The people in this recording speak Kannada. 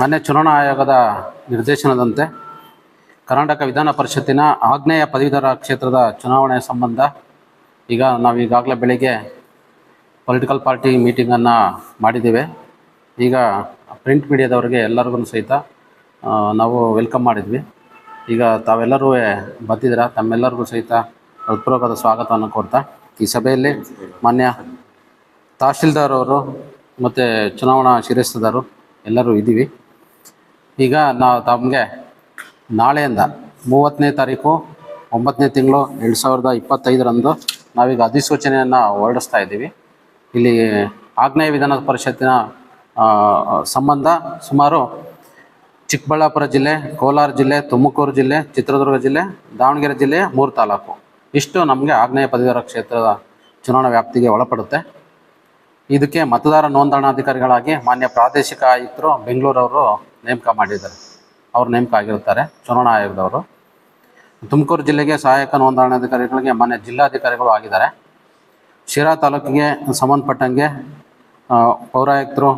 ಮಾನ್ಯ ಚುನಾವಣಾ ಆಯೋಗದ ನಿರ್ದೇಶನದಂತೆ ಕರ್ನಾಟಕ ವಿಧಾನ ಪರಿಷತ್ತಿನ ಆಗ್ನೇಯ ಪದವೀಧರ ಕ್ಷೇತ್ರದ ಚುನಾವಣೆ ಸಂಬಂಧ ಈಗ ನಾವು ಈಗಾಗಲೇ ಬೆಳಿಗ್ಗೆ ಪೊಲಿಟಿಕಲ್ ಪಾರ್ಟಿ ಮೀಟಿಂಗನ್ನು ಮಾಡಿದ್ದೇವೆ. ಈಗ ಪ್ರಿಂಟ್ ಮೀಡಿಯಾದವರಿಗೆ ಎಲ್ಲರಿಗೂ ಸಹಿತ ನಾವು ವೆಲ್ಕಮ್ ಮಾಡಿದ್ವಿ. ಈಗ ತಾವೆಲ್ಲರೂ ಬಂದಿದ್ದೀರಾ? ತಮ್ಮೆಲ್ಲರಿಗೂ ಸಹಿತ ಹೃತ್ಪೂರ್ವಕದ ಸ್ವಾಗತವನ್ನು ಕೊಡ್ತಾ ಈ ಸಭೆಯಲ್ಲಿ ಮಾನ್ಯ ತಹಶೀಲ್ದಾರ್ ಅವರು ಮತ್ತು ಚುನಾವಣಾ ಶಿರಸ್ತದಾರು ಎಲ್ಲರೂ ಇದ್ದೀವಿ. ಈಗ ನಾವು ತಮಗೆ ನಾಳೆಯಿಂದ ಮೂವತ್ತನೇ ತಾರೀಕು, ಒಂಬತ್ತನೇ ತಿಂಗಳು ಎರಡು ಸಾವಿರದ ಇಪ್ಪತ್ತೈದರಂದು ನಾವೀಗ ಅಧಿಸೂಚನೆಯನ್ನು ಹೊರಡಿಸ್ತಾ ಇದ್ದೀವಿ. ಇಲ್ಲಿ ಆಗ್ನೇಯ ವಿಧಾನ ಪರಿಷತ್ತಿನ ಸಂಬಂಧ ಸುಮಾರು ಚಿಕ್ಕಬಳ್ಳಾಪುರ ಜಿಲ್ಲೆ, ಕೋಲಾರ ಜಿಲ್ಲೆ, ತುಮಕೂರು ಜಿಲ್ಲೆ, ಚಿತ್ರದುರ್ಗ ಜಿಲ್ಲೆ, ದಾವಣಗೆರೆ ಜಿಲ್ಲೆಯ ಮೂರು ತಾಲೂಕು. ಇಷ್ಟು ನಮಗೆ ಆಗ್ನೇಯ ಪದವೀಧರ ಕ್ಷೇತ್ರದ ಚುನಾವಣಾ ವ್ಯಾಪ್ತಿಗೆ ಒಳಪಡುತ್ತೆ. ಇದಕ್ಕೆ ಮತದಾರ ನೋಂದಣಾಧಿಕಾರಿಗಳಾಗಿ ಮಾನ್ಯ ಪ್ರಾದೇಶಿಕ ಆಯುಕ್ತರು ಬೆಂಗಳೂರವರು ನೇಮಕ ಮಾಡಿದ್ದಾರೆ. ಅವರು ನೇಮಕ ಆಗಿರುತ್ತಾರೆ, ಚುನಾವಣಾ ಆಯೋಗದವರು. ತುಮಕೂರು ಜಿಲ್ಲೆಗೆ ಸಹಾಯಕ ನೋಂದಣಾಧಿಕಾರಿಗಳಿಗೆ ಮಾನ್ಯ ಜಿಲ್ಲಾಧಿಕಾರಿಗಳು ಆಗಿದ್ದಾರೆ. ಶಿರಾ ತಾಲೂಕಿಗೆ ಸಂಬಂಧಪಟ್ಟಂಗೆ ಪೌರಾಯುಕ್ತರು